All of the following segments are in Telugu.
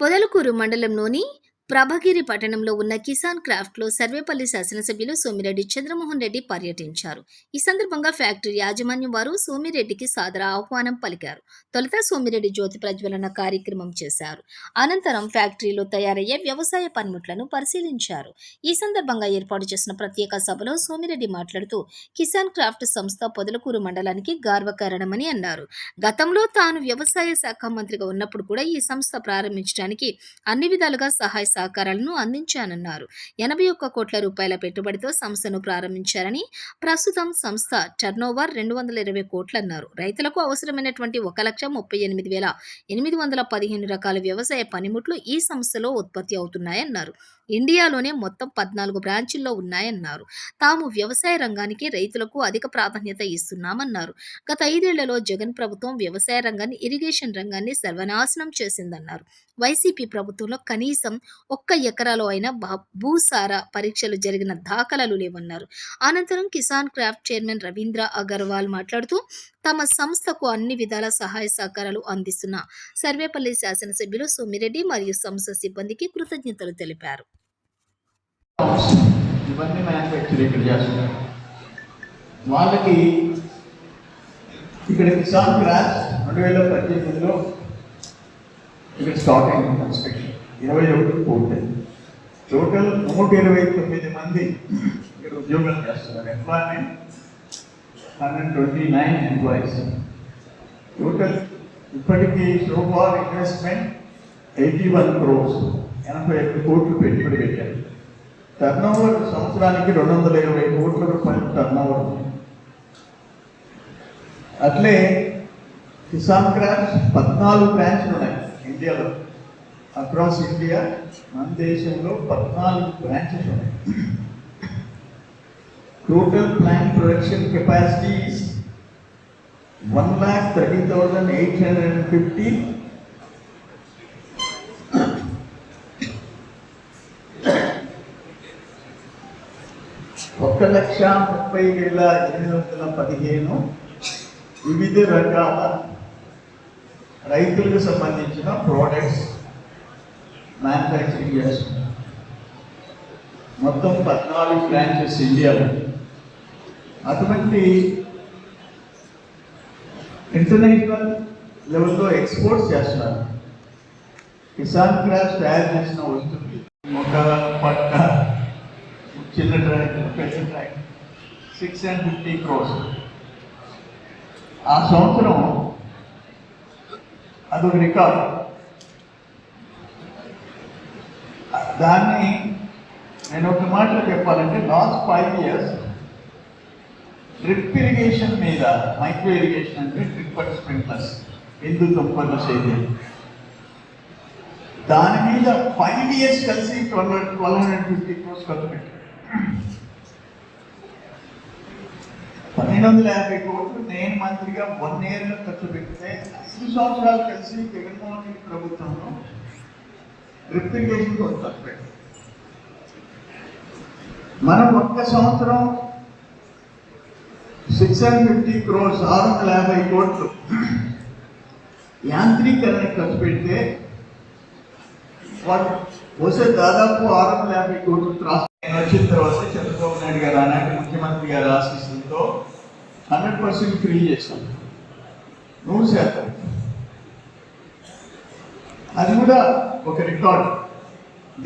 పొదలకూరు మండలంలోని ప్రభగిరి పట్టణంలో ఉన్న కిసాన్ క్రాఫ్ట్లో సర్వేపల్లి శాసనసభ్యులు సోమిరెడ్డి చంద్రమోహన్ రెడ్డి పర్యటించారు. ఈ సందర్భంగా ఫ్యాక్టరీ యాజమాన్యం వారు సోమిరెడ్డికి సాదర ఆహ్వానం పలికారు. తొలుత సోమిరెడ్డి జ్యోతి ప్రజ్వలన కార్యక్రమం చేశారు. అనంతరం ఫ్యాక్టరీలో తయారయ్యే వ్యవసాయ పనిముట్లను పరిశీలించారు. ఈ సందర్భంగా ఏర్పాటు చేసిన ప్రత్యేక సభలో సోమిరెడ్డి మాట్లాడుతూ కిసాన్ క్రాఫ్ట్ సంస్థ పొదలకూరు మండలానికి గర్వకారణమని అన్నారు. గతంలో తాను వ్యవసాయ శాఖ మంత్రిగా ఉన్నప్పుడు కూడా ఈ సంస్థ ప్రారంభించడానికి అన్ని విధాలుగా సహాయ సహకారాలను అందించానన్నారు. ఎనభై ఒక్క కోట్ల రూపాయల పెట్టుబడితో సంస్థను ప్రారంభించారని ప్రస్తుతం సంస్థ టర్నోవర్ రెండు వందల ఇరవై కోట్లన్నారు. రైతులకు అవసరమైనటువంటి ఒక లక్ష ముప్పై ఎనిమిది వేల ఎనిమిది వందల పదిహేను రకాల వ్యవసాయ పనిముట్లు ఈ సంస్థలో ఉత్పత్తి అవుతున్నాయన్నారు. ఇండియాలోనే మొత్తం పద్నాలుగు బ్రాంచుల్లో ఉన్నాయన్నారు. తాము వ్యవసాయ రంగానికి రైతులకు అధిక ప్రాధాన్యత ఇస్తున్నామన్నారు. గత ఐదేళ్ళలో జగన్ ప్రభుత్వం వ్యవసాయ రంగాన్ని ఇరిగేషన్ రంగాన్ని సర్వనాశనం చేసిందన్నారు. వైసీపీ ప్రభుత్వంలో కనీసం ఒక్క ఎకరాలో అయినా భూసార పరీక్షలు జరిగిన దాఖలాలు లేవన్నారు. అనంతరం కిసాన్ క్రాఫ్ట్ చైర్మన్ రవీంద్ర అగర్వాల్ మాట్లాడుతూ తమ సంస్థకు అన్ని విధాల సహాయ సహకారాలు అందిస్తున్న సర్వేపల్లి శాసనసభ్యులు సోమిరెడ్డి మరియు సంస్థ సిబ్బందికి కృతజ్ఞతలు తెలిపారు. ఇవన్నీ మ్యానుఫ్యాక్చర్ ఇక్కడ చేస్తున్నారు. వాళ్ళకి ఇక్కడ కిసాన్ క్రాష్ రెండు వేల పద్దెనిమిదిలో ఇక్కడ స్టార్ట్ అయింది కన్స్ట్రక్షన్ ఇరవై ఒకటి పూర్తయింది టోటల్ నూట ఇరవై తొమ్మిది మంది ఇక్కడ ఉద్యోగాలు చేస్తున్నారు. Employment hundred twenty nine employees total ఇప్పటికీ so far investment eighty one crores ఎనభై ఒక్క కోట్లు పెట్టుబడి పెట్టారు. టర్న్ ఓవర్ సంవత్సరానికి రెండు వందల ఇరవై కోట్ల రూపాయలు టర్న్ ఓవర్ ఉంది. అట్లే కిసాన్ బ్రాంచ్ పద్నాలుగు బ్రాంచ్లు ఉన్నాయి ఇండియాలో. అక్రాస్ ఇండియా మన దేశంలో పద్నాలుగు బ్రాంచెస్ ఉన్నాయి. Total plant production capacity one lakh thirty thousand eight hundred and fifty ఒక లక్ష ముప్పై వేల ఎనిమిది వందల పదిహేను వివిధ రకాల రైతులకు సంబంధించిన ప్రోడక్ట్స్ మ్యానుఫ్యాక్చరింగ్ చేస్తున్నారు. మొత్తం పద్నాలుగు బ్రాంచెస్ ఇండియాలో అటువంటి ఇంటర్నేషనల్ లెవెల్లో ఎక్స్పోర్ట్స్ చేస్తున్నారు. కిసాన్ క్రాఫ్ట్ తయారు చేసిన వస్తుంది ఒక పట్ట చిన్న ట్రాక్ పెద్ద track six and fifty crores ఆ సంవత్సరం అదొక రికార్డ్ దాన్ని నేను ఒక మాటలో చెప్పాలంటే last five years drip irrigation మీద మైక్రో ఇరిగేషన్ అంటే డ్రిప్ అండ్ స్ప్రింక్లర్స్ ఎందు తుంపర్ల సేద్యం దాని మీద ఫైవ్ ఇయర్స్ కలిసి twelve twelve hundred fifty crores ఖర్చు పెట్టారు పన్నెండు వందల యాభై కోట్లు నేను మంత్రిగా వన్ ఇయర్లో ఖర్చు పెడితే ఐదు సంవత్సరాలు కలిసి జగన్మోహన్ రెడ్డి ప్రభుత్వంలో డ్రిప్ ఇరిగేషన్ ఖర్చు పెట్టారు. మనం ఒక్క సంవత్సరం సిక్స్ హండ్రెడ్ ఫిఫ్టీ క్రోర్స్ ఆరు వందల యాభై కోట్లు యాంత్రీకరణ ఖర్చు పెడితే వాళ్ళు వస్తే దాదాపు ఆరు వందల యాభై కోట్లు రాష్ట్రం నేను వచ్చిన తర్వాత చంద్రబాబు నాయుడు గారు ఆనాటి ముఖ్యమంత్రి గారి ఆశీస్సులతో హండ్రెడ్ పర్సెంట్ ఫ్రీ చేశాం నూరు శాతం. అది కూడా ఒక రికార్డ్.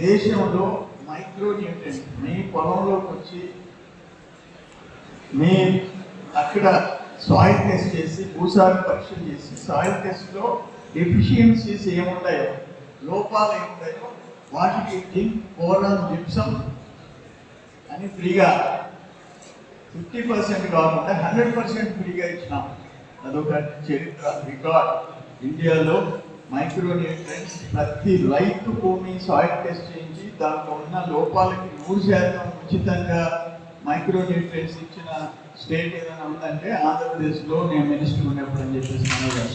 దేశంలో మైక్రో న్యూట్రెంట్ మీ పొలంలోకి వచ్చి మీ అక్కడ సాయిల్ టెస్ట్ చేసి భూసార పరీక్షలు చేసి సాయిల్ టెస్ట్లో డెఫిషియన్సీస్ ఏముంటాయో లోపాలు ఏముంటాయో వాటికి జింక్ బోరాన్ జిప్సం అని ఫ్రీగా ఫిఫ్టీ పర్సెంట్ కాకుండా హండ్రెడ్ పర్సెంట్ ఫ్రీగా ఇచ్చినాం. అదొక చరిత్ర రికార్డ్. ఇండియాలో మైక్రో న్యూట్రియన్స్ ప్రతి రైతు భూమి సాయిల్ టెస్ట్ చేయించి దాంట్లో ఉన్న లోపాలకి నూరు శాతం ఉచితంగా మైక్రో న్యూట్రియన్స్ ఇచ్చిన స్టేట్ ఏదైనా ఉందంటే ఆంధ్రప్రదేశ్లో నేను మినిస్టర్ ఉన్నప్పుడు అని చెప్పేసి మనం